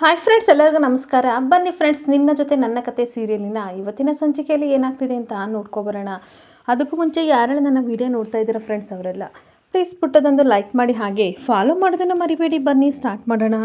Hi friends ಎಲ್ಲರಿಗೂ ನಮಸ್ಕಾರ. ಬನ್ನಿ ಫ್ರೆಂಡ್ಸ್ ನಿನ್ನ ಜೊತೆ ನನ್ನ ಕತೆ ಸೀರಿಯಲಿನ ಇವತ್ತಿನ ಸಂಚಿಕೆಯಲ್ಲಿ ಏನಾಗ್ತಿದೆ ಅಂತ ನೋಡ್ಕೊಬರೋಣ. ಅದಕ್ಕೂ ಮುಂಚೆ ಯಾರೆಲ್ಲ ನನ್ನ ವಿಡಿಯೋ ನೋಡ್ತಾ ಇದ್ದೀರಾ ಫ್ರೆಂಡ್ಸ್ ಅವರೆಲ್ಲ ಪ್ಲೀಸ್ ಪುಟ್ಟದೊಂದು ಲೈಕ್ ಮಾಡಿ ಹಾಗೆ ಫಾಲೋ ಮಾಡೋದನ್ನು ಮರಿಬೇಡಿ. ಬನ್ನಿ ಸ್ಟಾರ್ಟ್ ಮಾಡೋಣ.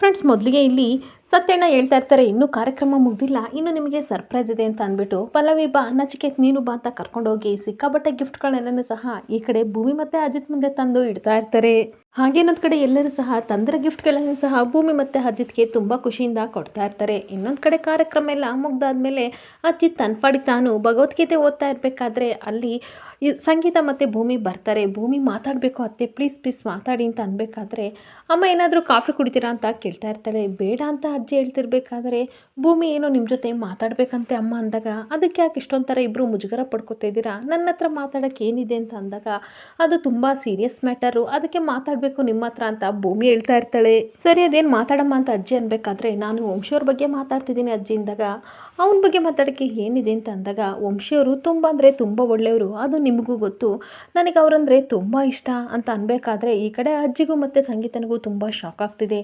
ಫ್ರೆಂಡ್ಸ್ ಮೊದಲಿಗೆ ಇಲ್ಲಿ ಸತ್ಯಣ್ಣ ಹೇಳ್ತಾ ಇರ್ತಾರೆ, ಇನ್ನೂ ಕಾರ್ಯಕ್ರಮ ಮುಗ್ದಿಲ್ಲ, ಇನ್ನು ನಿಮಗೆ ಸರ್ಪ್ರೈಸ್ ಇದೆ ಅಂತ ಅಂದ್ಬಿಟ್ಟು, ಪಲ್ಲವಿ ಬಾ ನಚಿಕೇತ್ ನೀನು ಬಾ ಅಂತ ಕರ್ಕೊಂಡೋಗಿ ಸಿಕ್ಕಾಬಟ್ಟೆ ಗಿಫ್ಟ್ಗಳನ್ನೆಲ್ಲನೂ ಸಹ ಈ ಕಡೆ ಭೂಮಿ ಮತ್ತು ಅಜಿತ್ ಮುಂದೆ ತಂದು ಇಡ್ತಾ ಇರ್ತಾರೆ. ಹಾಗೆ ಇನ್ನೊಂದು ಕಡೆ ಎಲ್ಲರೂ ಸಹ ತಂದ್ರ ಗಿಫ್ಟ್ಗಳನ್ನು ಸಹ ಭೂಮಿ ಮತ್ತು ಅಜಿತ್ಗೆ ತುಂಬ ಖುಷಿಯಿಂದ ಕೊಡ್ತಾ ಇರ್ತಾರೆ. ಇನ್ನೊಂದು ಕಡೆ ಕಾರ್ಯಕ್ರಮ ಎಲ್ಲ ಮುಗ್ದಾದ್ಮೇಲೆ ಅಜಿತ್ ತನ್ನ ಪಾಡಿಗೆ ತಾನು ಭಗವದ್ಗೀತೆ ಓದ್ತಾ ಇರಬೇಕಾದ್ರೆ ಅಲ್ಲಿ ಸಂಗೀತ ಮತ್ತು ಭೂಮಿ ಬರ್ತಾರೆ. ಭೂಮಿ ಮಾತಾಡಬೇಕು ಅತ್ತೆ ಪ್ಲೀಸ್ ಪ್ಲೀಸ್ ಮಾತಾಡಿ ಅಂತ ಅನ್ಬೇಕಾದ್ರೆ ಅಮ್ಮ ಏನಾದರೂ ಕಾಫಿ ಕುಡಿತೀರಾ ಅಂತ ಕೇಳ್ತಾ ಇರ್ತಾಳೆ. ಬೇಡ ಅಂತ ಅಜ್ಜಿ ಹೇಳ್ತಿರ್ಬೇಕಾದ್ರೆ ಭೂಮಿ ಏನೋ ನಿಮ್ಮ ಜೊತೆ ಮಾತಾಡಬೇಕಂತೆ ಅಮ್ಮ ಅಂದಾಗ, ಅದಕ್ಕೆ ಯಾಕೆ ಇಷ್ಟೊಂಥರ ಥರ ಇಬ್ಬರು ಮುಜುಗರ ಪಡ್ಕೊತಾ ಇದ್ದೀರಾ? ನನ್ನ ಹತ್ರ ಮಾತಾಡೋಕ್ಕೆ ಏನಿದೆ ಅಂತ ಅಂದಾಗ, ಅದು ತುಂಬ ಸೀರಿಯಸ್ ಮ್ಯಾಟರು ಅದಕ್ಕೆ ಮಾತಾಡಬೇಕು ನಿಮ್ಮ ಹತ್ರ ಅಂತ ಭೂಮಿ ಹೇಳ್ತಾ ಇರ್ತಾಳೆ. ಸರಿ, ಅದೇನು ಮಾತಾಡಮ್ಮ ಅಂತ ಅಜ್ಜಿ ಅನ್ಬೇಕಾದ್ರೆ ನಾನು ವಂಶಿಯವ್ರ ಬಗ್ಗೆ ಮಾತಾಡ್ತಿದ್ದೀನಿ ಅಜ್ಜಿ ಅಂದಾಗ, ಅವನ ಬಗ್ಗೆ ಮಾತಾಡೋಕ್ಕೆ ಏನಿದೆ ಅಂತ ಅಂದಾಗ ವಂಶಿಯವರು ತುಂಬ ಅಂದರೆ ತುಂಬ ಒಳ್ಳೆಯವರು, ಅದು ನಿಮಗೂ ಗೊತ್ತು. ನನಗೆ ಅವರಂದರೆ ತುಂಬ ಇಷ್ಟ ಅಂತ ಅನ್ಬೇಕಾದ್ರೆ ಈ ಕಡೆ ಅಜ್ಜಿಗೂ ಮತ್ತು ಸಂಗೀತನಿಗೂ ತುಂಬ ಶಾಕ್ ಆಗ್ತಿದೆ.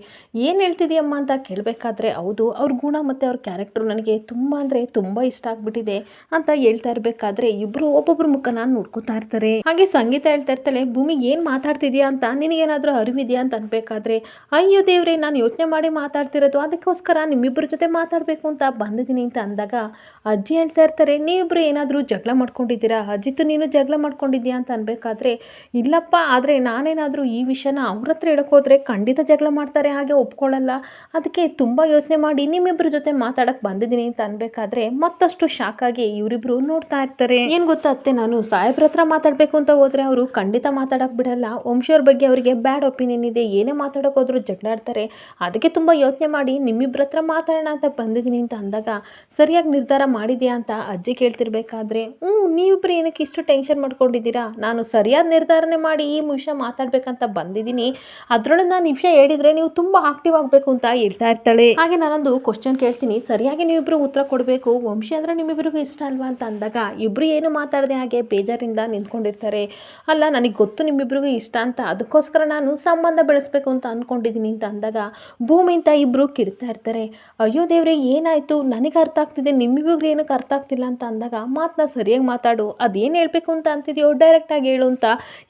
ಏನು ಹೇಳ್ತಿದೆಯಮ್ಮ ಅಂತ ಕೇಳಬೇಕಾದ್ರೆ, ಹೌದು, ಅವ್ರ ಗುಣ ಮತ್ತು ಅವ್ರ ಕ್ಯಾರೆಕ್ಟರ್ ನನಗೆ ತುಂಬ ಅಂದರೆ ತುಂಬ ಇಷ್ಟ ಆಗ್ಬಿಟ್ಟಿದೆ ಅಂತ ಹೇಳ್ತಾ ಇರಬೇಕಾದ್ರೆ ಇಬ್ಬರು ಒಬ್ಬೊಬ್ಬರ ಮುಖ ನಾನು ನೋಡ್ಕೋತಾ ಇರ್ತಾರೆ. ಹಾಗೆ ಸಂಗೀತ ಹೇಳ್ತಾ ಇರ್ತಾಳೆ, ಭೂಮಿ ಏನು ಮಾತಾಡ್ತಿದ್ಯಾ ಅಂತ ನಿನಗೇನಾದರೂ ಅರಿವಿದೆಯಾ ಅಂತ ಅನ್ಬೇಕಾದ್ರೆ, ಅಯ್ಯೋ ದೇವ್ರೆ, ನಾನು ಯೋಚನೆ ಮಾಡಿ ಮಾತಾಡ್ತಿರೋದು, ಅದಕ್ಕೋಸ್ಕರ ನಿಮ್ಮಿಬ್ಬರ ಜೊತೆ ಮಾತಾಡಬೇಕು ಅಂತ ಬಂದಿದ್ದೀನಿ ಅಂತ ಅಂದಾಗ, ಅಜ್ಜಿ ಹೇಳ್ತಾ ಇರ್ತಾರೆ ನೀವಿಬ್ಬರು ಏನಾದರೂ ಜಗಳ ಮಾಡ್ಕೊಂಡಿದ್ದೀರಾ? ಅಜ್ಜಿತ್ತು ನೀನು ಜಗಳ ಮಾಡ್ಕೊಂಡಿದ್ದೀಯಾ ಅಂತ ಅನ್ಬೇಕಾದ್ರೆ, ಇಲ್ಲಪ್ಪ, ಆದರೆ ನಾನೇನಾದರೂ ಈ ವಿಷಯನ ಅವ್ರ ಹತ್ರ ಹೇಳಕ್ಕೆ ಹೋದ್ರೆ ಖಂಡಿತ ಜಗಳ ಮಾಡ್ತಾರೆ, ಹಾಗೆ ಒಪ್ಕೊಳ್ಳಲ್ಲ ಅದಕ್ಕೆ ತುಂಬ ಯೋಚನೆ ಮಾಡಿ ನಿಮ್ಮಿಬ್ಬರ ಜೊತೆ ಮಾತಾಡಕ್ಕೆ ಬಂದಿದ್ದೀನಿ ಅಂತ ಅನ್ಬೇಕಾದ್ರೆ, ಮತ್ತಷ್ಟು ಶಾಕ್ ಆಗಿ ಇವರಿಬ್ರು ನೋಡ್ತಾ ಇರ್ತಾರೆ. ಏನು ಗೊತ್ತಾ ಅತ್ತೆ, ನಾನು ಸಾಹೇಬ್ರ ಹತ್ರ ಮಾತಾಡಬೇಕು ಅಂತ ಹೋದರೆ ಅವರು ಖಂಡಿತ ಮಾತಾಡಕ್ಕೆ ಬಿಡಲ್ಲ. ವಂಶಿಯವ್ರ ಬಗ್ಗೆ ಅವರಿಗೆ ಬ್ಯಾಡ್ ಒಪಿನಿಯನ್ ಇದೆ, ಏನೇ ಮಾತಾಡೋಕೆ ಹೋದ್ರು ಜಗಳಾಡ್ತಾರೆ ಅದಕ್ಕೆ ತುಂಬ ಯೋಚನೆ ಮಾಡಿ ನಿಮ್ಮಿಬ್ಬರ ಹತ್ರ ಮಾತಾಡೋಣ ಅಂತ ಬಂದಿದ್ದೀನಿ ಅಂತ ಅಂದಾಗ, ಸರಿಯಾಗಿ ನಿರ್ಧಾರ ಮಾಡಿದ್ಯಾ ಅಂತ ಅಜ್ಜಿ ಕೇಳ್ತಿರ್ಬೇಕಾದ್ರೆ ಹ್ಞೂ ನೀವಿಬ್ರು ಏನಕ್ಕೆ ಇಷ್ಟು ಟೆನ್ಷನ್ ಮಾಡ್ಕೊಂಡಿದ್ದೀರಾ? ನಾನು ಸರಿಯಾದ ನಿರ್ಧಾರನೆ ಮಾಡಿ ಈ ವಿಷಯ ಮಾತಾಡ್ಬೇಕಂತ ಬಂದಿದ್ದೀನಿ. ಅದರೊಳಗೆ ನಾನು ಈ ವಿಷಯ ಹೇಳಿದರೆ ನೀವು ತುಂಬ ಆಕ್ಟಿವ್ ಆಗಬೇಕು ಅಂತ ಹೇಳ್ತಾ ಇರ್ತಾಳೆ. ಹಾಗೆ ನಾನೊಂದು ಕ್ವಶನ್ ಕೇಳ್ತೀನಿ. ಸರಿಯಾಗಿ ನೀವಿಬ್ಬರು ಉತ್ತರ ಕೊಡಬೇಕು, ವಂಶಿ ಅಂದರೆ ನಿಮ್ಮಿಬ್ಬರಿಗೂ ಇಷ್ಟ ಅಲ್ವಾ ಅಂತ ಅಂದಾಗ ಇಬ್ಬರು ಏನು ಮಾತಾಡದೆ ಹಾಗೆ ಬೇಜಾರಿಂದ ನಿಂತ್ಕೊಂಡಿರ್ತಾರೆ. ಅಲ್ಲ, ನನಗೆ ಗೊತ್ತು ನಿಮ್ಮಿಬ್ಬರಿಗೂ ಇಷ್ಟ ಅಂತ, ಅದಕ್ಕೋಸ್ಕರ ನಾನು ಸಂಬಂಧ ಬೆಳೆಸ್ಬೇಕು ಅಂತ ಅಂದ್ಕೊಂಡಿದ್ದೀನಿ ಅಂತ ಅಂದಾಗ ಭೂಮಿ ಅಂತ ಇಬ್ಬರು ಕಿರ್ತಾ ಇರ್ತಾರೆ. ಅಯ್ಯೋ ದೇವ್ರೆ, ಏನಾಯಿತು? ನನಗೆ ಅರ್ಥ ಆಗ್ತಿದೆ ನಿಮ್ಮಿಬ್ರಿಗೆ ಏನಕ್ಕೆ ಅರ್ಥ ಆಗ್ತಿಲ್ಲ ಅಂತ ಅಂದಾಗ ಮಾತನ್ನ ಸರಿಯಾಗಿ ಮಾತಾಡು, ಅದೇನು ಹೇಳಬೇಕು ಅಂತ ಅಂತಿದೆಯೋ ಡೈರೆಕ್ಟಾಗಿ ಹೇಳು ಅಂತ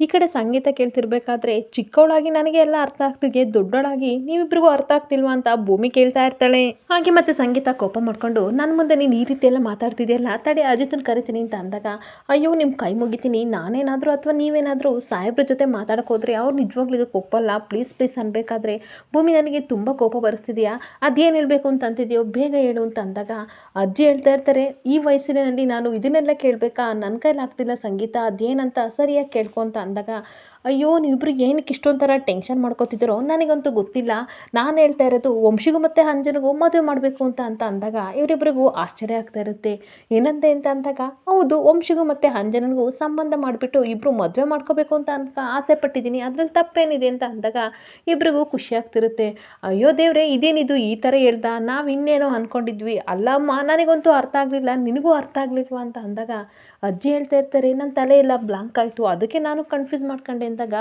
ಈ ಕಡೆ ಸಂಗೀತ ಕೇಳ್ತಿರ್ಬೇಕಾದ್ರೆ ಚಿಕ್ಕವಳಾಗಿ ನನಗೆ ಎಲ್ಲ ಅರ್ಥ ಆಗ್ತಿದೆ, ದೊಡ್ಡವಳಾಗಿ ನೀವಿಬ್ರಿಗೂ ಅರ್ಥ ಆಗ್ತಿಲ್ವಾ ಅಂತ ಭೂಮಿ ಕೇಳ್ತಾ ಇರ್ತಾಳೆ. ಹಾಗೆ ಮತ್ತೆ ಸಂಗೀತ ಕೋಪ ಮಾಡ್ಕೊಂಡು, ನನ್ನ ಮುಂದೆ ನೀನು ಈ ರೀತಿ ಎಲ್ಲ ಮಾತಾಡ್ತಿದೆಯಲ್ಲ, ತಡೆ ಅಜಿತನ್ ಕರಿತೀನಿ ಅಂತ ಅಂದಾಗ, ಅಯ್ಯೋ ನಿಮ್ಮ ಕೈ ಮುಗಿತೀನಿ, ನಾನೇನಾದರೂ ಅಥವಾ ನೀವೇನಾದರೂ ಸಾಹೇಬ್ರ ಜೊತೆ ಮಾತಾಡಕ್ಕೆ ಹೋದ್ರೆ ಅವ್ರು ನಿಜವಾಗ್ಲೂ ಇದಕ್ಕೆ ಒಪ್ಪಲ್ಲ. ಪ್ಲೀಸ್ ಪ್ಲೀಸ್ ಅನ್ಬೇಕಾದ್ರೆ ಭೂಮಿ ನನಗೆ ತುಂಬ ಕೋಪ ಬರೆಸ್ತಿದೆಯಾ? ಅದೇನು ಹೇಳಬೇಕು ಅಂತ ಅಂತಿದೆಯೋ? ಬೇಗ ಹೇಳು ಅಂತ ಅಂದಾಗ ಅಜ್ಜಿ ಹೇಳ್ತಾ ಇರ್ತಾರೆ, ಈ ವಯಸ್ಸಿನಲ್ಲಿ ನಾನು ಇದನ್ನೆಲ್ಲ ಕೇಳಬೇಕಾ? ನನ್ನ ಕೈಲಾಗ್ತಿಲ್ಲ ಸಂಗೀತ, ಅದೇನಂತ ಸರಿಯಾಗಿ ಕೇಳ್ಕೊ ಅಂತ ಅಂದಾಗ ಅಯ್ಯೋ ನೀವಿಬ್ರು ಏನಕ್ಕೆ ಇಷ್ಟೊಂಥರ ಟೆನ್ಷನ್ ಮಾಡ್ಕೋತಿದ್ದೀರೋ? ನನಗಂತೂ ಗೊತ್ತಿಲ್ಲ. ನಾನು ಹೇಳ್ತಾ ಇರೋದು ವಂಶಿಗೂ ಮತ್ತು ಅಂಜನಿಗೂ ಮದುವೆ ಮಾಡಬೇಕು ಅಂತ ಅಂತ ಅಂದಾಗ ಇವರಿಬ್ಬರಿಗೂ ಆಶ್ಚರ್ಯ ಆಗ್ತಾ ಇರುತ್ತೆ. ಏನಂತೆ ಅಂತ ಅಂದಾಗ, ಹೌದು, ವಂಶಿಗೂ ಮತ್ತು ಅಂಜನನಿಗೂ ಸಂಬಂಧ ಮಾಡಿಬಿಟ್ಟು ಇಬ್ಬರು ಮದುವೆ ಮಾಡ್ಕೋಬೇಕು ಅಂತ ಅಂತ ಆಸೆ ಪಟ್ಟಿದ್ದೀನಿ. ಅದ್ರಲ್ಲಿ ತಪ್ಪೇನಿದೆ ಅಂತ ಅಂದಾಗ ಇಬ್ರಿಗೂ ಖುಷಿ ಆಗ್ತಿರುತ್ತೆ. ಅಯ್ಯೋ ದೇವ್ರೆ, ಇದೇನಿದು ಈ ಥರ ಹೇಳ್ದ? ನಾವು ಇನ್ನೇನೋ ಅಂದ್ಕೊಂಡಿದ್ವಿ ಅಲ್ಲಮ್ಮ, ನನಗಂತೂ ಅರ್ಥ ಆಗಲಿಲ್ಲ. ನಿನಗೂ ಅರ್ಥ ಆಗಲಿಲ್ವಾ ಅಂತ ಅಂದಾಗ, ಅಜ್ಜಿ ಹೇಳ್ತಾ ಇರ್ತಾರೆ ನನ್ನ ತಲೆ ಎಲ್ಲ ಬ್ಲಾಂಕ್ ಆಯಿತು. ಅದಕ್ಕೆ ನಾನು ಕನ್ಫ್ಯೂಸ್ ಮಾಡ್ಕೊಂಡೆ. ಅಂದಾಗ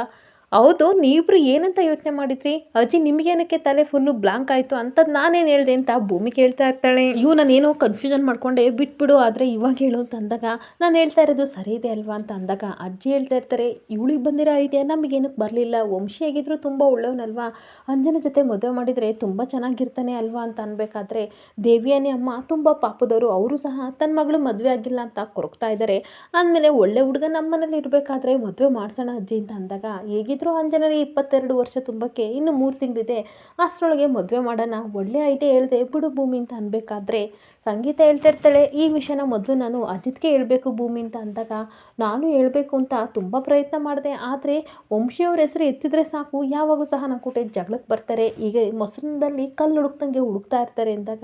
ಹೌದು, ನೀವಿಬ್ರು ಏನಂತ ಯೋಚನೆ ಮಾಡಿದ್ರಿ? ಅಜ್ಜಿ ನಿಮಗೇನಕ್ಕೆ ತಲೆ ಫುಲ್ಲು ಬ್ಲಾಂಕ್ ಆಯಿತು ಅಂತದ್ದು ನಾನೇನು ಹೇಳಿದೆ ಅಂತ ಭೂಮಿ ಕೇಳ್ತಾ ಇರ್ತಾಳೆ. ಇವು ನಾನೇನೋ ಕನ್ಫ್ಯೂಷನ್ ಮಾಡ್ಕೊಂಡೆ, ಬಿಟ್ಬಿಡು, ಆದರೆ ಇವಾಗ ಹೇಳು ಅಂತ ಅಂದಾಗ ನಾನು ಹೇಳ್ತಾ ಇರೋದು ಸರಿ ಇದೆ ಅಲ್ವಾ ಅಂತ ಅಂದಾಗ ಅಜ್ಜಿ ಹೇಳ್ತಾ ಇರ್ತಾರೆ, ಇವಳಿಗೆ ಬಂದಿರೋ ಐಡಿಯಾ ನಮಗೇನಕ್ಕೆ ಬರಲಿಲ್ಲ, ವಂಶಿ ಆಗಿದ್ರು ತುಂಬ ಒಳ್ಳೆಯವನಲ್ವಾ ಅಂಜನ ಜೊತೆ ಮದುವೆ ಮಾಡಿದರೆ ತುಂಬ ಚೆನ್ನಾಗಿರ್ತಾನೆ ಅಲ್ವಾ ಅಂತ ಅನ್ಬೇಕಾದ್ರೆ ದೇವಿಯಾನಿ ಅಮ್ಮ ತುಂಬ ಪಾಪದವರು, ಅವರು ಸಹ ತನ್ನ ಮಗಳು ಮದುವೆ ಆಗಿಲ್ಲ ಅಂತ ಕೊರಗ್ತಾ ಇದ್ದಾರೆ ಅಂದಮೇಲೆ ಒಳ್ಳೆ ಹುಡುಗ ನಮ್ಮನೇಲಿ ಇರಬೇಕಾದ್ರೆ ಮದುವೆ ಮಾಡ್ಸೋಣ ಅಜ್ಜಿ ಅಂತ ಅಂದಾಗ ಹೇಗಿದ್ರು ಅಂಜನಲ್ಲಿ ಇಪ್ಪತ್ತೆರಡು ವರ್ಷ ತುಂಬಕ್ಕೆ ಇನ್ನು ಮೂರು ತಿಂಗಳಿದೆ. ಅಷ್ಟರೊಳಗೆ ಮದುವೆ ಮಾಡೋಣ, ಒಳ್ಳೆ ಐಡಿಯಾ ಹೇಳಿದೆ, ಬಿಡು ಭೂಮಿ ಅಂತ ಅನ್ಬೇಕಾದ್ರೆ. ಸಂಗೀತ ಹೇಳ್ತಾ ಇರ್ತಾಳೆ, ಈ ವಿಷಯನ ಮೊದಲು ನಾನು ಅಜಿತ್ಗೆ ಹೇಳಬೇಕು ಭೂಮಿ ಅಂತ ಅಂದಾಗ ನಾನು ಹೇಳಬೇಕು ಅಂತ ತುಂಬ ಪ್ರಯತ್ನ ಮಾಡಿದೆ. ಆದರೆ ವಂಶಿಯವ್ರ ಹೆಸರು ಎತ್ತಿದ್ರೆ ಸಾಕು, ಯಾವಾಗಲೂ ಸಹ ನನ್ನ ಕೋಟೆ ಜಗಳಕ್ಕೆ ಬರ್ತಾರೆ. ಈಗ ಮೊಸರಿನಲ್ಲಿ ಕಲ್ಲು ಹುಡುಕ್ದಂಗೆ ಹುಡುಕ್ತಾ ಇರ್ತಾರೆ ಅಂದಾಗ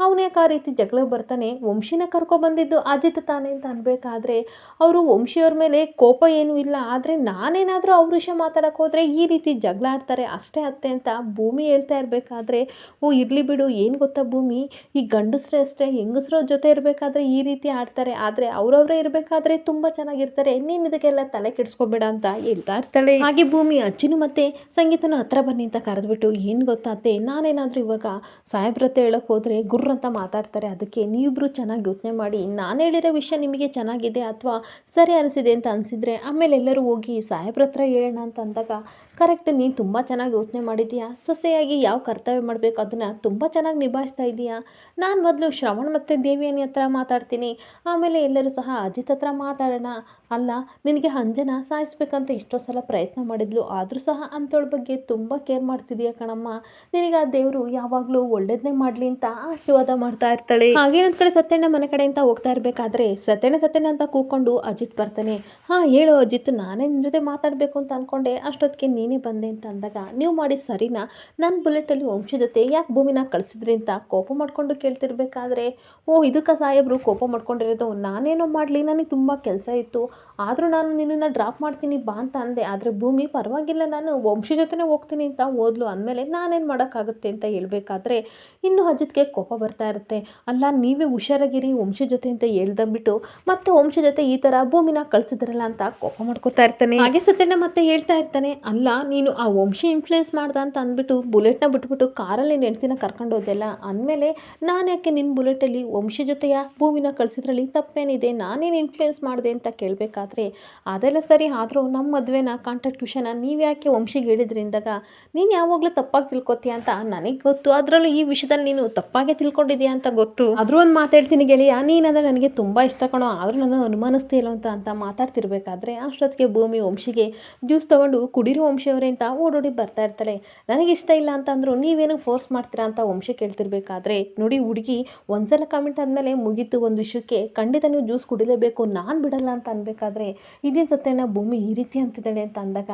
ಅವನೇ ಆ ರೀತಿ ಜಗಳಕ್ಕೆ ಬರ್ತಾನೆ? ವಂಶಿನ ಕರ್ಕೊಬಂದಿದ್ದು ಅಜಿತ್ ತಾನೇ ಅಂತ ಅನ್ಬೇಕಾದ್ರೆ, ಅವರು ವಂಶಿಯವ್ರ ಮೇಲೆ ಕೋಪ ಏನೂ ಇಲ್ಲ. ಆದರೆ ನಾನೇನಾದರೂ ಅವ್ರ ವಿಷಯ ಮಾತಾಡೋಕೆ ಹೋದರೆ ಈ ರೀತಿ ಜಗಳ ಆಡ್ತಾರೆ ಅಷ್ಟೇ ಅತ್ತೆ ಅಂತ ಭೂಮಿ ಹೇಳ್ತಾ ಇರಬೇಕಾದ್ರೆ, ಓ ಇರಲಿ ಬಿಡು, ಏನು ಗೊತ್ತಾ ಭೂಮಿ? ಈ ಗಂಡಸ್ರೇ ಅಷ್ಟೇ, ಹೆಂಗಸ್ರ ಜೊತೆ ಇರಬೇಕಾದ್ರೆ ಈ ರೀತಿ ಆಡ್ತಾರೆ. ಆದರೆ ಅವ್ರವ್ರೇ ಇರಬೇಕಾದ್ರೆ ತುಂಬ ಚೆನ್ನಾಗಿರ್ತಾರೆ. ನೀನು ಇದಕ್ಕೆಲ್ಲ ತಲೆ ಕೆಡಿಸ್ಕೊಬೇಡ ಅಂತ ಹೇಳ್ತಾ ಇರ್ತಾಳೆ. ಹಾಗೆ ಭೂಮಿ ಅಜ್ಜಿನೂ ಮತ್ತೆ ಸಂಗೀತನ ಹತ್ರ ಬನ್ನಿ ಅಂತ ಕರೆದ್ಬಿಟ್ಟು, ಏನು ಗೊತ್ತಾತೆ ನಾನೇನಾದರೂ ಇವಾಗ ಸಾಹೇಬ್ರ ಹತ್ರ ಹೇಳೋಕೆ ಹೋದರೆ ಗುರ್ರ ಅಂತ ಮಾತಾಡ್ತಾರೆ. ಅದಕ್ಕೆ ನೀವಿಬ್ರು ಚೆನ್ನಾಗಿ ಯೋಚನೆ ಮಾಡಿ, ನಾನು ಹೇಳಿರೋ ವಿಷಯ ನಿಮಗೆ ಚೆನ್ನಾಗಿದೆ ಅಥವಾ ಸರಿ ಅನಿಸಿದೆ ಅಂತ ಅನಿಸಿದ್ರೆ ಆಮೇಲೆ ಎಲ್ಲರೂ ಹೋಗಿ ಸಾಹೇಬ್ರ ಹತ್ರ ಹೇಳೋಣ ಅಂತ ಅಂದಾಗ ಕರೆಕ್ಟ್, ನೀನು ತುಂಬ ಚೆನ್ನಾಗಿ ಯೋಚನೆ ಮಾಡಿದ್ದೀಯಾ? ಸೊಸೆಯಾಗಿ ಯಾವ ಕರ್ತವ್ಯ ಮಾಡಬೇಕು ಅದನ್ನು ತುಂಬ ಚೆನ್ನಾಗಿ ನಿಭಾಯಿಸ್ತಾ ಇದೀಯಾ? ನಾನು ಮೊದಲು ಶ್ರವಣ್ ಮತ್ತು ದೇವಿಯನಿ ಹತ್ರ ಮಾತಾಡ್ತೀನಿ. ಆಮೇಲೆ ಎಲ್ಲರೂ ಸಹ ಅಜಿತ್ ಹತ್ರ ಮಾತಾಡೋಣ. ಅಲ್ಲ, ನಿನಗೆ ಅಂಜನ ಸಾಯಿಸ್ಬೇಕಂತ ಎಷ್ಟೋ ಸಲ ಪ್ರಯತ್ನ ಮಾಡಿದ್ಲು. ಆದರೂ ಸಹ ಅಂಥವಳ ಬಗ್ಗೆ ತುಂಬ ಕೇರ್ ಮಾಡ್ತಿದೀಯ ಕಣಮ್ಮ? ನಿನಗೆ ಆ ದೇವರು ಯಾವಾಗಲೂ ಒಳ್ಳೇದನ್ನೇ ಮಾಡಲಿ ಅಂತ ಆಶೀರ್ವಾದ ಮಾಡ್ತಾ ಇರ್ತಾಳೆ. ಹಾಗೆ ಒಂದು ಕಡೆ ಸತ್ಯಣ್ಣ ಮನೆ ಕಡೆಯಿಂದ ಹೋಗ್ತಾ ಇರಬೇಕಾದ್ರೆ ಸತ್ಯಣ್ಣ ಸತ್ಯಣ್ಣ ಅಂತ ಕೂಕೊಂಡು ಅಜಿತ್ ಬರ್ತಾನೆ. ಹಾಂ, ಹೇಳು ಅಜಿತ್, ನಾನೇ ನಿನ್ನ ಜೊತೆ ಮಾತಾಡಬೇಕು ಅಂತ ಅಂದ್ಕೊಂಡೆ ಅಷ್ಟೊತ್ತಿಗೆ ನೀನೇ ಬಂದೆ ಅಂತ ಅಂದಾಗ ನೀವು ಮಾಡಿ ಸರಿನಾ ನನ್ನ ಬುಲೆಟಲ್ಲಿ ವಂಶ ಜೊತೆ ಯಾಕೆ ಭೂಮಿನ ಕಳಿಸಿದ್ರಿ ಅಂತ ಕೋಪ ಮಾಡಿಕೊಂಡು ಕೇಳ್ತಿರ್ಬೇಕಾದ್ರೆ? ಓ, ಇದಕ್ಕೆ ಸಾಹೇಬರು ಕೋಪ ಮಾಡ್ಕೊಂಡಿರೋದು ನಾನೇನೋ ಮಾಡಲಿ, ನನಗೆ ತುಂಬ ಕೆಲಸ ಇತ್ತು. ಆದರೂ ನಾನು ನಿನ್ನನ್ನು ಡ್ರಾಪ್ ಮಾಡ್ತೀನಿ ಬಾ ಅಂತ ಅಂದೆ. ಆದರೆ ಭೂಮಿ ಪರವಾಗಿಲ್ಲ, ನಾನು ವಂಶ ಜೊತೆನೇ ಹೋಗ್ತೀನಿ ಅಂತ ಓದ್ಲು ಅಂದಮೇಲೆ ನಾನೇನು ಮಾಡೋಕ್ಕಾಗುತ್ತೆ ಅಂತ ಹೇಳಬೇಕಾದ್ರೆ ಇನ್ನು ಅಜಿತ್ಗೆ ಕೋಪ ಬರ್ತಾ ಇರುತ್ತೆ. ಅಲ್ಲ, ನೀವೇ ಹುಷಾರಾಗಿರಿ, ವಂಶ ಜೊತೆ ಅಂತ ಹೇಳ್ದಂಬಿಟ್ಟು ಮತ್ತೆ ವಂಶ ಜೊತೆ ಈ ಥರ ಭೂಮಿನ ಕಳಿಸಿದ್ರಲ್ಲ ಅಂತ ಕೋಪ ಮಾಡ್ಕೋತಾ ಇರ್ತಾನೆ. ಹಾಗೆ ಸತ್ಯಣ್ಣ ಮತ್ತೆ ಹೇಳ್ತಾ ಇರ್ತಾನೆ. ಅಲ್ಲ ನೀನು ಆ ವಂಶಿ ಇನ್ಫ್ಲೂಯೆನ್ಸ್ ಮಾಡ್ದ ಅಂತ ಅಂದ್ಬಿಟ್ಟು ಬುಲೆಟ್ನ ಬಿಟ್ಬಿಟ್ಟು ಕಾರಲ್ಲಿ ನೆಡ್ತಿನ ಕರ್ಕೊಂಡು ಹೋದೆಲ್ಲ ಅಂದಮೇಲೆ ನಾನು ಯಾಕೆ ನಿನ್ನ ಬುಲೆಟಲ್ಲಿ ವಂಶ ಜೊತೆಯ ಭೂಮಿನ ಕಳಿಸಿದ್ರಲ್ಲಿ ತಪ್ಪೇನಿದೆ? ನಾನೇನು ಇನ್ಫ್ಲೂಯೆನ್ಸ್ ಮಾಡಿದೆ ಅಂತ ಕೇಳಬೇಕಾದ್ರೆ ಅದೆಲ್ಲ ಸರಿ ಆದರೂ ನಮ್ಮ ಮದುವೆನ ಕಾಂಟ್ಯಾಕ್ಟ್ ವಿಷಯನ ನೀವು ಯಾಕೆ ವಂಶಿಗೆ ಹೇಳಿದ್ರಿಂದಾಗ ನೀನು ಯಾವಾಗಲೂ ತಪ್ಪಾಗಿ ತಿಳ್ಕೊತೀಯ ಅಂತ ನನಗೆ ಗೊತ್ತು. ಅದರಲ್ಲೂ ಈ ವಿಷಯದಲ್ಲಿ ನೀನು ತಪ್ಪಾಗೆ ತಿಳ್ಕೊಂಡಿದ್ಯಾ ಅಂತ ಗೊತ್ತು. ಆದರೂ ಒಂದು ಮಾತಾಡ್ತೀನಿ ಗೆಳೆಯ, ನೀನಂದ್ರೆ ನನಗೆ ತುಂಬ ಇಷ್ಟ ಕಣೋ. ಆದರೂ ನಾನು ಅನುಮಾನಿಸ್ತೀಯಲ್ಲ ಅಂತ ಅಂತ ಮಾತಾಡ್ತಿರ್ಬೇಕಾದ್ರೆ ಅಷ್ಟೊತ್ತಿಗೆ ಭೂಮಿ ವಂಶಿಗೆ ಜ್ಯೂಸ್ ತೊಗೊಂಡು ಕುಡೀರು ವಂಶಿಯವರೇ ಅಂತ ಓಡೋಡಿ ಬರ್ತಾ ಇರ್ತಾಳೆ. ನನಗೆ ಇಷ್ಟ ಇಲ್ಲ ಅಂತ ಅಂದ್ರು ನೀವೇನು ಫೋರ್ಸ್ ಮಾಡ್ತೀರಾ ಅಂತ ವಂಶ ಕೇಳ್ತಿರ್ಬೇಕಾದ್ರೆ, ನೋಡಿ ಹುಡುಗಿ ಒಂದ್ಸಲ ಕಮೆಂಟ್ ಆದಮೇಲೆ ಮುಗೀತು ಒಂದು ವಿಷಯಕ್ಕೆ, ಖಂಡಿತ ನೀವು ಜ್ಯೂಸ್ ಕುಡಿಲೇಬೇಕು, ನಾನು ಬಿಡಲ್ಲ ಅಂತ ಅನ್ಬೇಕಾದ್ರೆ ಇದೇನು ಸತ್ಯನ ಭೂಮಿ ಈ ರೀತಿ ಅಂತಿದ್ದಾಳೆ ಅಂತ ಅಂದಾಗ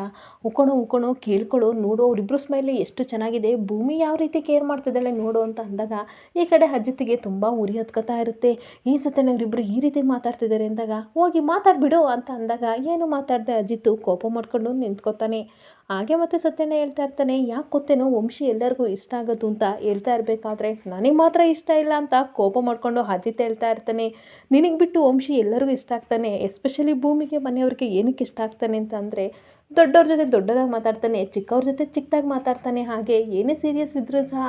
ಉಕ್ಕೋಣ ಉಕ್ಕೋಣ ಕೇಳ್ಕೊಳ್ಳೋ ನೋಡು ಅವರಿಬ್ಬರು ಸ್ಮೈಲ್ ಎಷ್ಟು ಚೆನ್ನಾಗಿದೆ, ಭೂಮಿ ಯಾವ ರೀತಿ ಕೇರ್ ಮಾಡ್ತಿದ್ದಾಳೆ ನೋಡು ಅಂತ ಅಂದಾಗ, ಈ ಕಡೆ ಅಜಿತಿಗೆ ತುಂಬ ಉರಿ ಹತ್ಕೋತಾ ಇರುತ್ತೆ. ಈ ಸತ್ಯನ ಅವರಿಬ್ಬರು ಈ ರೀತಿ ಮಾತಾಡ್ತಿದ್ದಾರೆ ಅಂದಾಗ, ಹೋಗಿ ಮಾತಾಡ್ಬಿಡು ಅಂತ ಅಂದಾಗ, ಏನು ಮಾತಾಡಿದೆ ಅಜಿತ್ತು, ಕೋಪ ಮಾಡ್ಕೊಂಡು ನಿಂತ್ಕೋತಾನೆ. ಹಾಗೆ ಮತ್ತೆ ಸತ್ಯಣ್ಣ ಹೇಳ್ತಾ ಇರ್ತಾನೆ, ಯಾಕೆ ಗೊತ್ತೇನೋ, ವಂಶಿ ಎಲ್ಲರಿಗೂ ಇಷ್ಟ ಆಗೋದು ಅಂತ ಹೇಳ್ತಾ ಇರಬೇಕಾದ್ರೆ ನನಗೆ ಮಾತ್ರ ಇಷ್ಟ ಇಲ್ಲ ಅಂತ ಕೋಪ ಮಾಡಿಕೊಂಡು ಅಜಿತ್ ಹೇಳ್ತಾ ಇರ್ತಾನೆ, ನಿನಗೆ ಬಿಟ್ಟು ವಂಶಿ ಎಲ್ಲರಿಗೂ ಇಷ್ಟ ಆಗ್ತಾನೆ ಎಸ್ಪೆಷಲಿ ಭೂಮಿಗೆ ಮನೆಯವ್ರಿಗೆ ಏನಕ್ಕೆ ಇಷ್ಟ ಆಗ್ತಾನೆ ಅಂತ ಅಂದರೆ ದೊಡ್ಡವ್ರ ಜೊತೆ ದೊಡ್ಡದಾಗಿ ಮಾತಾಡ್ತಾನೆ, ಚಿಕ್ಕವ್ರ ಜೊತೆ ಚಿಕ್ಕದಾಗಿ ಮಾತಾಡ್ತಾನೆ, ಹಾಗೆ ಏನೇ ಸೀರಿಯಸ್ ಇದ್ದರೂ ಸಹ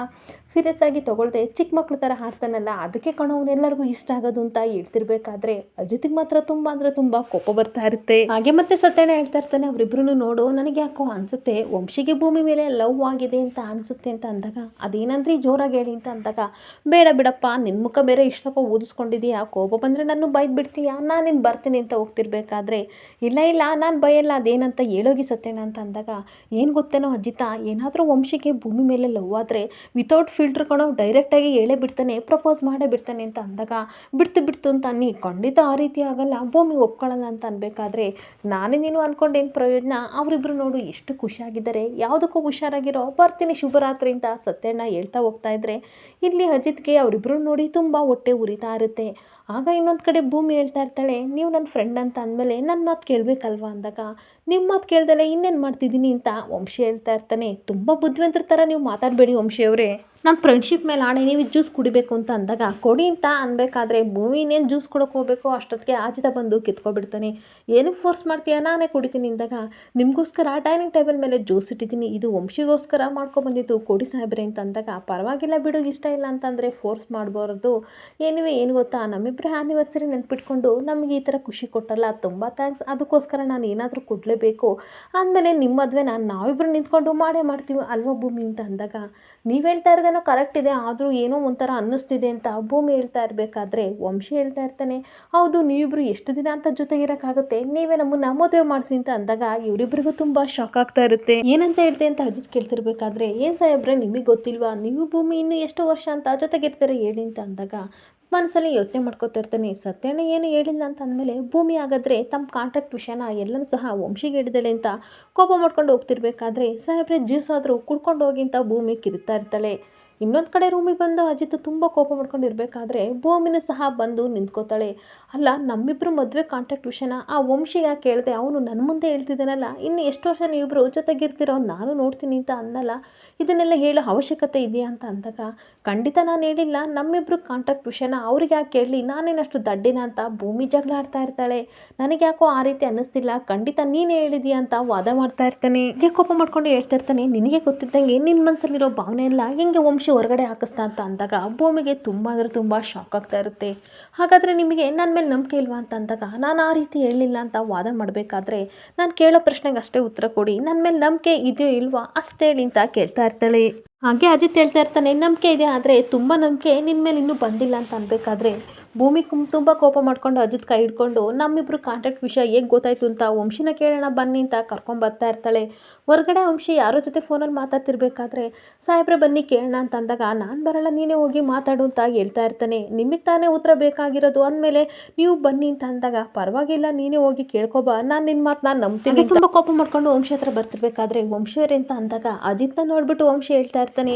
ಸೀರಿಯಸ್ ಆಗಿ ತೊಗೊಳ್ದೆ ಚಿಕ್ಕ ಮಕ್ಳ ಥರ ಹಾಡ್ತಾನಲ್ಲ, ಅದಕ್ಕೆ ಕಣ ಅವನೆಲ್ಲರಿಗೂ ಇಷ್ಟ ಆಗೋದು ಅಂತ ಹೇಳ್ತಿರ್ಬೇಕಾದ್ರೆ ಅಜಿತಿಗೆ ಮಾತ್ರ ತುಂಬ ಅಂದರೆ ತುಂಬ ಕೋಪ ಬರ್ತಾ ಇರುತ್ತೆ. ಹಾಗೆ ಮತ್ತೆ ಸತ್ಯಣ್ಣ ಹೇಳ್ತಾ ಇರ್ತಾನೆ ಅವರಿಬ್ರು ನೋಡು, ನನಗೆ ಯಾಕೋ ಅನ್ಸುತ್ತೆ, ವಂಶಿಗೆ ಭೂಮಿ ಮೇಲೆ ಲವ್ ಆಗಿದೆ ಅಂತ ಅನಿಸುತ್ತೆ ಅಂತ ಅಂದಾಗ, ಅದೇನಂದ್ರೆ ಜೋರಾಗಿ ಹೇಳಿ ಅಂತ ಅಂದಾಗ, ಬೇಡ ಬಿಡಪ್ಪ ನಿನ್ನ ಮುಖ ಬೇರೆ ಇಷ್ಟಪ್ಪ ಊದಿಸ್ಕೊಂಡಿದೀಯಾ, ಕೋಪ ಬಂದರೆ ನಾನು ಬೈದ್ ಬಿಡ್ತೀಯಾ ನಿನ್ನ ಬರ್ತೀನಿ ಅಂತ ಹೋಗ್ತಿರ್ಬೇಕಾದ್ರೆ, ಇಲ್ಲ ಇಲ್ಲ, ನಾನು ಬಯಲ್ಲ, ಅದೇನಂತ ಹೇಳೋಗಿ ಸತ್ಯಣ್ಣ ಅಂತ ಅಂದಾಗ, ಏನು ಗೊತ್ತೇನೋ ಅಜ್ಜಿತ ಏನಾದರೂ ವಂಶಿಗೆ ಭೂಮಿ ಮೇಲೆ ಲವ್ ಆದರೆ ವಿತೌಟ್ ಫಿಲ್ಟರ್ ಕಣೋ ಡೈರೆಕ್ಟಾಗಿ ಹೇಳೇ ಬಿಡ್ತಾನೆ ಪ್ರಪೋಸ್ ಮಾಡೇ ಬಿಡ್ತಾನೆ ಅಂತ ಅಂದಾಗ, ಬಿಡ್ತು ಬಿಡ್ತು ಅಂತ ಅನ್ನಿ, ಖಂಡಿತ ಆ ರೀತಿ ಆಗಲ್ಲ, ಭೂಮಿ ಒಪ್ಕೊಳ್ಳಲ್ಲ ಅಂತ ಅನ್ಬೇಕಾದ್ರೆ ನಾನೇ ನೀನು ಅನ್ಕೊಂಡೇನು ಪ್ರಯೋಜನ? ಅವರಿಬ್ಬರು ನೋಡು ಎಷ್ಟು ಖುಷಿಯಾಗಿದ್ದಾರೆ, ಯಾವುದಕ್ಕೂ ಹುಷಾರಾಗಿರೋ ಬರ್ತೀನಿ ಶುಭರಾತ್ರಿ ಅಂತ ಸತ್ಯಣ್ಣ ಹೇಳ್ತಾ ಹೋಗ್ತಾ ಇದ್ರೆ, ಇಲ್ಲಿ ಅಜಿತ್ಗೆ ಅವರಿಬ್ಬರು ನೋಡಿ ತುಂಬ ಹೊಟ್ಟೆ ಉರಿತಾ ಇರುತ್ತೆ. ಆಗ ಇನ್ನೊಂದು ಕಡೆ ಭೂಮಿ ಹೇಳ್ತಾ ಇರ್ತಾಳೆ, ನೀವು ನನ್ನ ಫ್ರೆಂಡ್ ಅಂತ ಅಂದಮೇಲೆ ನನ್ನ ಮಾತು ಕೇಳಬೇಕಲ್ವಾ? ಅಂದಾಗ ನಿಮ್ಮ ಮಾತು ಕೇಳ್ದಲೆ ಇನ್ನೇನು ಮಾಡ್ತಿದ್ದೀನಿ ಅಂತ ವಂಶಿ ಹೇಳ್ತಾ ಇರ್ತಾನೆ ತುಂಬ ಬುದ್ಧಿವಂತರ ಥರ ನೀವು ಮಾತಾಡಬೇಡಿ ವಂಶಿ ಅವರೇ. ನಮ್ಮ ಫ್ರೆಂಡ್ಶಿಪ್ ಮೇಲೆ ಆಣೆ, ನೀವು ಜ್ಯೂಸ್ ಕುಡಿಬೇಕು ಅಂತ ಅಂದಾಗ, ಕೊಡಿ ಅಂತ ಅನ್ಬೇಕಾದ್ರೆ ಭೂಮಿ ಜ್ಯೂಸ್ ಕೊಡೋಕೆ ಹೋಗಬೇಕು, ಅಷ್ಟೊತ್ತಿಗೆ ಆಚಿತ ಬಂದು ಕಿತ್ಕೊಬಿಡ್ತಾನೆ. ಏನಕ್ಕೆ ಫೋರ್ಸ್ ಮಾಡ್ತೀಯಾ? ನಾನೇ ಕುಡಿತೀನಿ ಅಂದಾಗ, ನಿಮಗೋಸ್ಕರ ಆ ಡೈನಿಂಗ್ ಟೇಬಲ್ ಮೇಲೆ ಜ್ಯೂಸ್ ಇಟ್ಟಿದ್ದೀನಿ, ಇದು ವಂಶಿಗೋಸ್ಕರ ಮಾಡ್ಕೊಬಂದಿದ್ದು ಕೊಡಿ ಸಾಹೇಬ್ರೆ ಅಂತ ಅಂದಾಗ, ಪರವಾಗಿಲ್ಲ ಬಿಡು, ಇಷ್ಟ ಇಲ್ಲ ಅಂತಂದರೆ ಫೋರ್ಸ್ ಮಾಡಬಾರ್ದು. ಏನಿವೆ ಏನು ಗೊತ್ತಾ? ನಮ್ಮಿಬ್ಬರ ಆ್ಯನಿವರ್ಸರಿ ನೆನ್ಪಿಟ್ಕೊಂಡು ನಮಗೆ ಈ ಥರ ಖುಷಿ ಕೊಟ್ಟಲ್ಲ, ತುಂಬ ಥ್ಯಾಂಕ್ಸ್ ಅದಕ್ಕೋಸ್ಕರ ನಾನು ಏನಾದರೂ ಕೊಡಲೇಬೇಕು. ಆದಮೇಲೆ ನಿಮ್ಮ ಮದುವೆ ನಾನು ನಾವಿಬ್ಬರು ನಿಂತ್ಕೊಂಡು ಮಾಡೇ ಮಾಡ್ತೀವಿ ಅಲ್ವಾ ಭೂಮಿ ಅಂತ ಅಂದಾಗ, ನೀವು ಹೇಳ್ತಾ ಇರೋದೇನೋ ಕರೆಕ್ಟ್ ಇದೆ, ಆದರೂ ಏನೋ ಒಂಥರ ಅನ್ನಿಸ್ತಿದೆ ಅಂತ ಭೂಮಿ ಹೇಳ್ತಾ ಇರಬೇಕಾದ್ರೆ ವಂಶಿ ಹೇಳ್ತಾ ಇರ್ತಾನೆ. ಹೌದು, ನೀವಿಬ್ರು ಎಷ್ಟು ದಿನ ಅಂತ ಜೊತೆಗಿರೋಕ್ಕಾಗುತ್ತೆ? ನೀವೇ ನಮ್ಮನ್ನ ಮದುವೆ ಮಾಡಿಸಿ ಅಂತ ಅಂದಾಗ ಇವರಿಬ್ಬರಿಗೂ ತುಂಬ ಶಾಕ್ ಆಗ್ತಾ ಇರುತ್ತೆ. ಏನಂತ ಹೇಳ್ತೆ ಅಂತ ಅಜಿತ್ ಕೇಳ್ತಿರ್ಬೇಕಾದ್ರೆ, ಏನು ಸಾಹೇಬ್ರೆ, ನಿಮಗೆ ಗೊತ್ತಿಲ್ವಾ? ನೀವು ಭೂಮಿ ಇನ್ನೂ ಎಷ್ಟು ವರ್ಷ ಅಂತ ಜೊತೆಗಿರ್ತಾರೆ ಹೇಳಿ ಅಂತ ಅಂದಾಗ, ಮನಸ್ಸಲ್ಲಿ ಯೋಚನೆ ಮಾಡ್ಕೊತಾ ಇರ್ತಾನೆ. ಸತ್ಯಣ್ಣ ಏನು ಹೇಳಿಲ್ಲ ಅಂತ ಅಂದಮೇಲೆ ಭೂಮಿ ಆಗಿದ್ರೆ ತಮ್ಮ ಕಾಂಟ್ರಾಕ್ಟ್ ವಿಷಯನ ಎಲ್ಲನೂ ಸಹ ವಂಶಿಗೆ ಹಿಡಿದಳೆ ಅಂತ ಕೋಪ ಮಾಡ್ಕೊಂಡು ಹೋಗ್ತಿರ್ಬೇಕಾದ್ರೆ ಸಾಹೇಬ್ರೆ ಜ್ಯೂಸ್ ಆದರೂ ಕುಡ್ಕೊಂಡು ಹೋಗಿ ಅಂತ ಭೂಮಿ ಕಿರಿತಾ ಇರ್ತಾಳೆ. ಇನ್ನೊಂದು ಕಡೆ ರೂಮಿಗೆ ಬಂದು ಅಜಿತ್ ತುಂಬ ಕೋಪ ಮಾಡ್ಕೊಂಡು ಇರಬೇಕಾದ್ರೆ ಭೂಮಿನೂ ಸಹ ಬಂದು ನಿಂತ್ಕೋತಾಳೆ. ಅಲ್ಲ ನಮ್ಮಿಬ್ಬರು ಮದುವೆ ಕಾಂಟ್ಯಾಕ್ಟ್ ವಿಷಯನ ಆ ವಂಶಿ ಯಾಕೆ ಕೇಳಿದೆ ಅವನು ನನ್ನ ಮುಂದೆ ಹೇಳ್ತಿದ್ದಾನಲ್ಲ. ಇನ್ನು ಎಷ್ಟು ವರ್ಷ ನೀವಿಬ್ಬರು ಜೊತೆಗಿರ್ತಿರೋ ನಾನು ನೋಡ್ತೀನಿ ಅಂತ ಅನ್ನಲ್ಲ. ಇದನ್ನೆಲ್ಲ ಹೇಳೋ ಅವಶ್ಯಕತೆ ಇದೆಯಾ ಅಂತ ಅಂದಾಗ, ಖಂಡಿತ ನಾನು ಹೇಳಿಲ್ಲ. ನಮ್ಮಿಬ್ಬರು ಕಾಂಟ್ಯಾಕ್ಟ್ ವಿಷಯನ ಅವ್ರಿಗೆ ಯಾಕೆ ಕೇಳಲಿ ನಾನೇನಷ್ಟು ದಡ್ಡಿನ ಅಂತ ಭೂಮಿ ಜಗಳ ಆಡ್ತಾ ಇರ್ತಾಳೆ. ನನಗೆ ಯಾಕೋ ಆ ರೀತಿ ಅನ್ನಿಸ್ತಿಲ್ಲ. ಖಂಡಿತ ನೀನೇ ಹೇಳಿದೀಯ ಅಂತ ವಾದ ಮಾಡ್ತಾ ಇರ್ತಾನೆ. ಕೋಪ ಮಾಡ್ಕೊಂಡು ಹೇಳ್ತಾ ಇರ್ತಾನೆ? ನಿನಗೆ ಗೊತ್ತಿದ್ದಂಗೆ ನಿನ್ನ ಮನಸ್ಸಲ್ಲಿರೋ ಭಾವನೆ ಎಲ್ಲ ಹೆಂಗೆ ವಂಶಿ ಹೊರಗಡೆ ಹಾಕಿಸ್ತಾ ಅಂತ ಅಂದಾಗ ಭೂಮಿಗೆ ತುಂಬ ಅಂದರೆ ತುಂಬ ಶಾಕ್ ಆಗ್ತಾ ಇರುತ್ತೆ. ಹಾಗಾದರೆ ನಿಮಗೆ ನನ್ನ ಮೇಲೆ ನಂಬಿಕೆ ಇಲ್ವಾ ಅಂತ ಅಂದಾಗ ನಾನು ಆ ರೀತಿ ಹೇಳಲಿಲ್ಲ ಅಂತ ವಾದ ಮಾಡಬೇಕಾದ್ರೆ ನಾನು ಕೇಳೋ ಪ್ರಶ್ನೆಗೆ ಅಷ್ಟೇ ಉತ್ತರ ಕೊಡಿ. ನನ್ನ ಮೇಲೆ ನಂಬಿಕೆ ಇದೆಯೋ ಇಲ್ವಾ ಅಷ್ಟೇ ಹೇಳಿ ಅಂತ ಕೇಳ್ತಾ ಇರ್ತಾಳೆ. ಹಾಗೆ ಅಜಿತ್ ಹೇಳ್ತಾ ಇರ್ತಾನೆ, ನಂಬಿಕೆ ಇದೆ, ಆದರೆ ತುಂಬ ನಂಬಿಕೆ ನಿನ್ನ ಮೇಲೆ ಇನ್ನೂ ಬಂದಿಲ್ಲ ಅಂತ ಅನ್ಬೇಕಾದ್ರೆ ಭೂಮಿ ತುಂಬ ಕೋಪ ಮಾಡ್ಕೊಂಡು ಅಜಿತ್ ಕೈ ಹಿಡ್ಕೊಂಡು ನಮ್ಮಿಬ್ರು ಕಾಂಟ್ಯಾಕ್ಟ್ ವಿಷಯ ಹೇಗೆ ಗೊತ್ತಾಯ್ತು ಅಂತ ವಂಶಿನ ಕೇಳೋಣ ಬನ್ನಿ ಅಂತ ಕರ್ಕೊಂಡ್ ಬರ್ತಾ ಇರ್ತಾಳೆ. ಹೊರಗಡೆ ವಂಶಿ ಯಾರೋ ಜೊತೆ ಫೋನಲ್ಲಿ ಮಾತಾಡ್ತಿರ್ಬೇಕಾದ್ರೆ ಸಾಹೇಬ್ರೆ ಬನ್ನಿ ಕೇಳೋಣ ಅಂತ ಅಂದಾಗ ನಾನು ಬರಲ್ಲ ನೀನೇ ಹೋಗಿ ಮಾತಾಡು ಅಂತ ಹೇಳ್ತಾ ಇರ್ತಾನೆ. ನಿಮಗೆ ತಾನೇ ಉತ್ತರ ಬೇಕಾಗಿರೋದು ಅಂದಮೇಲೆ ನೀವು ಬನ್ನಿ ಅಂತ ಅಂದಾಗ ಪರವಾಗಿಲ್ಲ ನೀನೇ ಹೋಗಿ ಕೇಳ್ಕೊಬಾ ನಾನು ನಿನ್ನ ಮಾತು ನಾನು ನಂಬ್ತೀನಿ ತುಂಬ ಕೋಪ ಮಾಡ್ಕೊಂಡು ವಂಶಿ ಹತ್ರ ಬರ್ತಿರ್ಬೇಕಾದ್ರೆ ವಂಶಿಯವರೇ ಅಂತ ಅಂದಾಗ ಅಜಿತ್ನ ನೋಡ್ಬಿಟ್ಟು ವಂಶಿ ಹೇಳ್ತಾ ಇರ್ತಾನೆ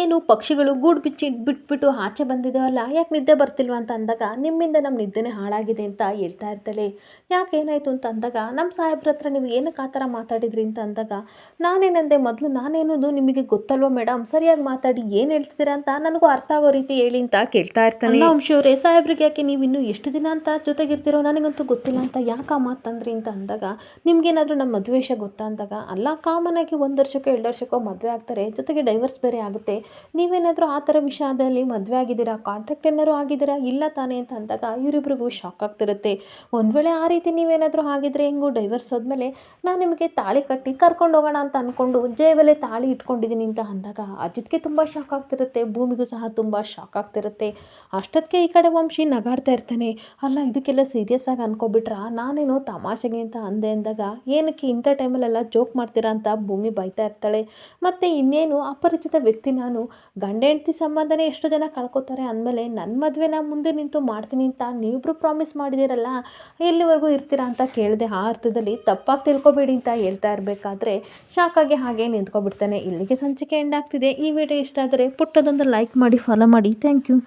ಏನು ಪಕ್ಷಿಗಳು ಗೂಡು ಬಿಚ್ಚಿ ಬಿಟ್ಬಿಟ್ಟು ಆಚೆ ಬಂದಿದ್ದಾವಲ್ಲ ಯಾಕೆ ನಿದ್ದೆ ಬರ್ತಿಲ್ವಾ ಅಂತ ಅಂದಾಗ ನಿಮ್ಮಿಂದ ನಮ್ಮ ನಿದ್ದೆನೆ ಹಾಳಾಗಿದೆ ಅಂತ ಹೇಳ್ತಾ ಇರ್ತಾಳೆ. ಯಾಕೆ ಏನಾಯ್ತು ಅಂತ ಅಂದಾಗ ನಮ್ಮ ಸಾಹೇಬ್ರ ಹತ್ರ ನೀವು ಏನಕ್ಕೆ ಆ ಥರ ಮಾತಾಡಿದ್ರಿ ಅಂತ ಅಂದಾಗ, ನಾನೇನಂದೆ ಮೊದಲು ನಾನೇನೋದು ನಿಮಗೆ ಗೊತ್ತಲ್ವ ಮೇಡಮ್ ಸರಿಯಾಗಿ ಮಾತಾಡಿ ಏನು ಹೇಳ್ತಿದ್ದೀರಾ ಅಂತ ನನಗೂ ಅರ್ಥ ಆಗೋ ರೀತಿ ಹೇಳಿ ಅಂತ ಕೇಳ್ತಾ ಇರ್ತಾನೆ. ಅಂಶವ್ರೆ ಸಾಹೇಬ್ರಿಗೆ ಯಾಕೆ ನೀವು ಇನ್ನೂ ಎಷ್ಟು ದಿನ ಅಂತ ಜೊತೆಗಿರ್ತಿರೋ ನನಗಂತೂ ಗೊತ್ತಿಲ್ಲ ಅಂತ ಯಾಕೆ ಮಾತಂದ್ರಿ ಅಂತ ಅಂದಾಗ, ನಿಮ್ಗೇನಾದರೂ ನಮ್ಮ ಮದುವೆಷ ಗೊತ್ತಾ ಅಂದಾಗ, ಅಲ್ಲ ಕಾಮನ್ ಆಗಿ ಒಂದು ವರ್ಷಕ್ಕೋ ಎರಡು ವರ್ಷಕ್ಕೋ ಮದುವೆ ಆಗ್ತಾರೆ, ಜೊತೆಗೆ ಡೈವರ್ಸ್ ಬೇರೆ ಆಗುತ್ತೆ. ನೀವೇನಾದರೂ ಆ ಥರ ವಿಷಯದಲ್ಲಿ ಮದುವೆ ಆಗಿದ್ದೀರಾ? ಕಾಂಟ್ರಾಕ್ಟ್ ಏನಾದರೂ ಆಗಿದ್ದೀರಾ? ಇಲ್ಲ ತಾನೇ? ಅಂತ ಅಂದಾಗ ಇವರಿಬ್ರಿಗೂ ಶಾಕ್ ಆಗ್ತಿರುತ್ತೆ. ಒಂದು ವೇಳೆ ಆ ರೀತಿ ನೀವೇನಾದರೂ ಆಗಿದ್ರೆ ಹೆಂಗು ಡೈವರ್ಸ್ ಹೋದ್ಮೇಲೆ ನಾನು ನಿಮಗೆ ತಾಳಿ ಕಟ್ಟಿ ಕರ್ಕೊಂಡು ಹೋಗೋಣ ಅಂತ ಅಂದ್ಕೊಂಡು ಜೇಬಲ್ಲೇ ತಾಳಿ ಇಟ್ಕೊಂಡಿದ್ದೀನಿ ಅಂತ ಅಂದಾಗ ಅಜಿತ್ಗೆ ತುಂಬ ಶಾಕ್ ಆಗ್ತಿರುತ್ತೆ. ಭೂಮಿಗೂ ಸಹ ತುಂಬ ಶಾಕ್ ಆಗ್ತಿರುತ್ತೆ. ಅಷ್ಟೊತ್ತಿಗೆ ಈ ಕಡೆ ವಂಶಿ ನಗಾಡ್ತಾ ಇರ್ತಾನೆ. ಅಲ್ಲ, ಇದಕ್ಕೆಲ್ಲ ಸೀರಿಯಸ್ ಆಗಿ ಅನ್ಕೊಬಿಟ್ರಾ? ನಾನೇನೋ ತಮಾಷೆಗೆ ಅಂತ ಅಂದೆ ಅಂದಾಗ ಏನಕ್ಕೆ ಇಂಥ ಟೈಮಲ್ಲೆಲ್ಲ ಜೋಕ್ ಮಾಡ್ತೀರಾ ಅಂತ ಭೂಮಿ ಬೈತಾ ಇರ್ತಾಳೆ. ಮತ್ತು ಇನ್ನೇನು ಅಪರಿಚಿತ ವ್ಯಕ್ತಿ ನಾನು ಗಂಡ ಹೆಂಡತಿ ಸಂಬಂಧನೇ ಎಷ್ಟು ಜನ ಕಳ್ಕೊತಾರೆ ಅಂದಮೇಲೆ ನನ್ನ ಮದುವೆನ ಮುಂದೆ ನಿಂತು ಮಾಡ್ತೀನಿ ಅಂತ ನೀವಿಬ್ಬರು ಪ್ರಾಮಿಸ್ ಮಾಡಿದ್ದೀರಲ್ಲ, ಎಲ್ಲಿವರೆಗೂ ಇರ್ತೀರಾ ಅಂತ ಕೇಳಿದೆ. ಆ ಅರ್ಥದಲ್ಲಿ ತಪ್ಪಾಗಿ ತಿಳ್ಕೊಬೇಡಿ ಅಂತ ಹೇಳ್ತಾ ಇರಬೇಕಾದ್ರೆ ಶಾಕಾಗಿ ಹಾಗೆ ನಿಂತ್ಕೊಬಿಡ್ತಾನೆ. ಇಲ್ಲಿಗೆ ಸಂಚಿಕೆ ಎಂಡ್ ಆಗ್ತಿದೆ. ಈ ವಿಡಿಯೋ ಇಷ್ಟ ಆದರೆ ಪುಟ್ಟದೊಂದು ಲೈಕ್ ಮಾಡಿ ಫಾಲೋ ಮಾಡಿ. Thank you